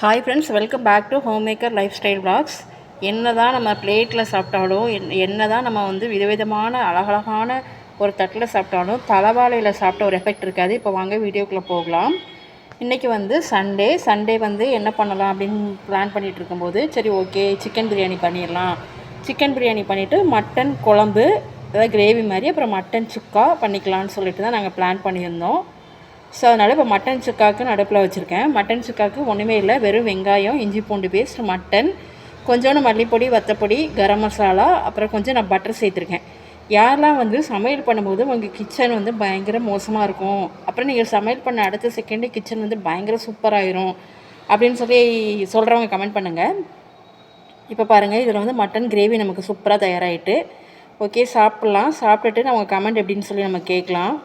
Hi friends welcome back to home maker life style blogs என்ன தான் நம்ம பிளேட்டில் சாப்பிட்டாலும் என் என்ன தான் நம்ம வந்து விதவிதமான அழகழகான ஒரு தட்டில் சாப்பிட்டாலும் தலைவாழையில் சாப்பிட்ட ஒரு எஃபெக்ட் இருக்காது. இப்போ வாங்க வீடியோக்குள்ளே போகலாம். இன்றைக்கி வந்து சண்டே சண்டே வந்து என்ன பண்ணலாம் அப்படின்னு பிளான் பண்ணிகிட்டு இருக்கும்போது சரி ஓகே சிக்கன் பிரியாணி பண்ணிடலாம். சிக்கன் பிரியாணி பண்ணிவிட்டு மட்டன் குழம்பு அதாவது கிரேவி மாதிரி அப்புறம் மட்டன் சுக்கா பண்ணிக்கலாம்னு சொல்லிட்டு தான் நாங்கள் பிளான் பண்ணியிருந்தோம். ஸோ அதனால் இப்போ மட்டன் சுக்காவுக்கு நடுப்பில் வச்சுருக்கேன். மட்டன் சுக்காவுக்கு ஒன்றுமே இல்லை. வெறும் வெங்காயம் இஞ்சி பூண்டு பேஸ்ட் மட்டன் கொஞ்சோண்டு மல்லிப்பொடி வத்தப்பொடி கரம் மசாலா அப்புறம் கொஞ்சம் நான் பட்டர் சேர்த்துருக்கேன். யாரெல்லாம் வந்து சமையல் பண்ணும்போது உங்கள் கிச்சன் வந்து பயங்கர மோசமாக இருக்கும். அப்புறம் நீங்கள் சமையல் பண்ண அடுத்த செகண்டே கிச்சன் வந்து பயங்கர சூப்பராகிரும் அப்படின்னு சொல்லி சொல்கிறவங்க கமெண்ட் பண்ணுங்கள் இப்போ பாருங்கள் இதில் வந்து மட்டன் கிரேவி நமக்கு சூப்பராக தயாராகிட்டு ஓகே சாப்பிட்லாம். சாப்பிட்டுட்டு நம்ம கமெண்ட் எப்படின்னு சொல்லி நம்ம கேட்கலாம்.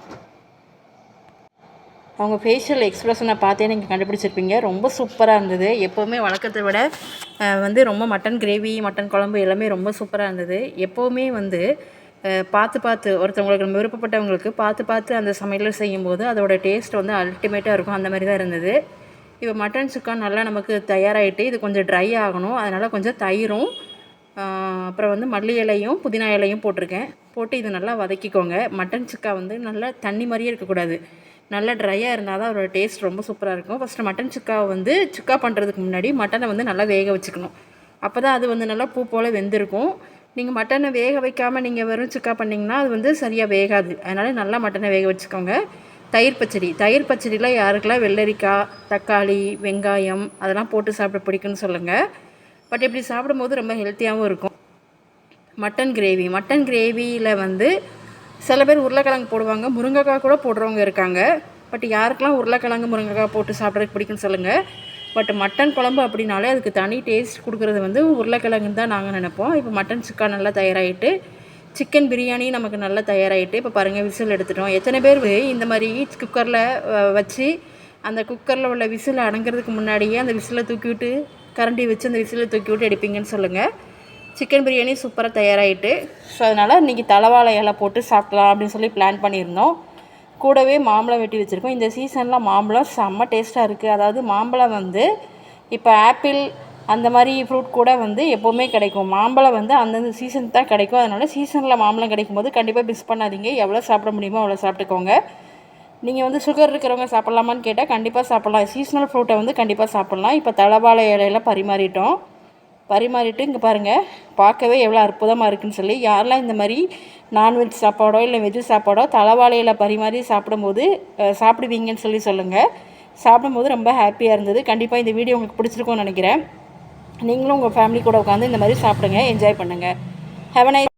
அவங்க ஃபேஷியல் எக்ஸ்ப்ரெஷனை பார்த்தே நீங்கள் கண்டுபிடிச்சிருப்பீங்க. ரொம்ப சூப்பராக இருந்தது. எப்போவுமே வழக்கத்தை விட வந்து ரொம்ப மட்டன் கிரேவி மட்டன் குழம்பு எல்லாமே ரொம்ப சூப்பராக இருந்தது. எப்போவுமே வந்து பார்த்து பார்த்து ஒருத்தவங்களுக்கு நம்ம விருப்பப்பட்டவங்களுக்கு பார்த்து பார்த்து அந்த சமையல் செய்யும்போது அதோட டேஸ்ட் வந்து அல்டிமேட்டாக இருக்கும். அந்த மாதிரி தான் இருந்தது. இப்போ மட்டன் சுக்கா நல்லா நமக்கு தயாராகிட்டு இது கொஞ்சம் ட்ரை ஆகணும். அதனால் கொஞ்சம் தயிரும் அப்புறம் வந்து மல்லி இலையும் புதினா இலையும் போட்டிருக்கேன். போட்டு இது நல்லா வதக்கிக்கோங்க. மட்டன் சுக்கா வந்து நல்லா தண்ணி மாதிரியே இருக்கக்கூடாது. நல்லா ட்ரையாக இருந்தால் தான் அதோட டேஸ்ட் ரொம்ப சூப்பராக இருக்கும். ஃபஸ்ட்டு மட்டன் சுக்காவை வந்து சுக்கா பண்ணுறதுக்கு முன்னாடி மட்டனை வந்து நல்லா வேக வச்சுக்கணும். அப்போ தான் அது வந்து நல்லா பூ போல் வெந்திருக்கும். நீங்கள் மட்டனை வேக வைக்காமல் நீங்கள் வெறும் சுக்கா பண்ணிங்கன்னா அது வந்து சரியாக வேகாது. அதனால் நல்லா மட்டனை வேக வச்சுக்கோங்க. தயிர் பச்சடி. தயிர் பச்சடியில் யாருக்கெல்லாம் வெள்ளரிக்காய் தக்காளி வெங்காயம் அதெல்லாம் போட்டு சாப்பிட பிடிக்கும்னு சொல்லுங்கள் பட் இப்படி சாப்பிடும்போது ரொம்ப ஹெல்த்தியாகவும் இருக்கும். மட்டன் கிரேவி மட்டன் கிரேவியில் வந்து சில பேர் உருளைக்கிழங்கு போடுவாங்க முருங்கைக்காய் கூட போடுறவங்க இருக்காங்க. பட் யாருக்கெல்லாம் உருளைக்கிழங்கு முருங்கைக்காய் போட்டு சாப்பிட்றதுக்கு பிடிக்கும்னு சொல்லுங்கள் பட் மட்டன் குழம்பு அப்படின்னாலே அதுக்கு தனி டேஸ்ட் கொடுக்குறது வந்து உருளைக்கிழங்குன்னு தான் நாங்கள் நினைப்போம். இப்போ மட்டன் சுக்கா நல்லா தயாராகிட்டு சிக்கன் பிரியாணி நமக்கு நல்லா தயாராகிட்டு இப்போ பாருங்கள் விசில் எடுத்துட்டோம். எத்தனை பேர் இந்த மாதிரி குக்கரில் வச்சு அந்த குக்கரில் உள்ள விசில் அடங்குறதுக்கு முன்னாடியே அந்த விசிலை தூக்கி விட்டு கரண்டி வச்சு அந்த விசிலை தூக்கி விட்டு எடுப்பீங்கன்னு சொல்லுங்கள் சிக்கன் பிரியாணி சூப்பராக தயாராகிட்டு ஸோ அதனால் இன்றைக்கி தலைவாழை இலை போட்டு சாப்பிட்லாம் அப்படின்னு சொல்லி பிளான் பண்ணியிருந்தோம். கூடவே மாம்பழம் வெட்டி வச்சுருக்கோம். இந்த சீசனில் மாம்பழம் செம்ம டேஸ்ட்டாக இருக்குது அதாவது மாம்பழம் வந்து இப்போ ஆப்பிள் அந்த மாதிரி ஃப்ரூட் கூட வந்து எப்போவுமே கிடைக்கும். மாம்பழம் வந்து அந்தந்த சீசன் தான் கிடைக்கும். அதனால் சீசனில் மாம்பழம் கிடைக்கும் போது கண்டிப்பாக மிஸ் பண்ணாதீங்க. எவ்வளோ சாப்பிட முடியுமோ அவ்வளோ சாப்பிட்டுக்கோங்க. நீங்கள் வந்து சுகர் இருக்கிறவங்க சாப்பிட்லாமான்னு கேட்டால் கண்டிப்பாக சாப்பிட்லாம். சீசனல் ஃப்ரூட்டை வந்து கண்டிப்பாக சாப்பிட்லாம். இப்போ தலைவாழை இலையில பரிமாறிட்டோம். பரிமாறிட்டு இங்கே பாருங்கள் பார்க்கவே எவ்வளோ அற்புதமாக இருக்குன்னு சொல்லி யாரெல்லாம் இந்த மாதிரி நான்வெஜ் சாப்பாடோ இல்லை வெஜ் சாப்பாடோ தலைவாழையில் பரிமாறி சாப்பிடும்போது சாப்பிடுவீங்கன்னு சொல்லி சொல்லுங்கள் சாப்பிடும்போது ரொம்ப ஹாப்பியாக இருந்தது. கண்டிப்பாக இந்த வீடியோ உங்களுக்கு பிடிச்சிருக்கும்னு நினைக்கிறேன். நீங்களும் உங்கள் ஃபேமிலி கூட உட்காந்து இந்த மாதிரி சாப்பிடுங்க என்ஜாய் பண்ணுங்கள் ஹெவன் நைஸ்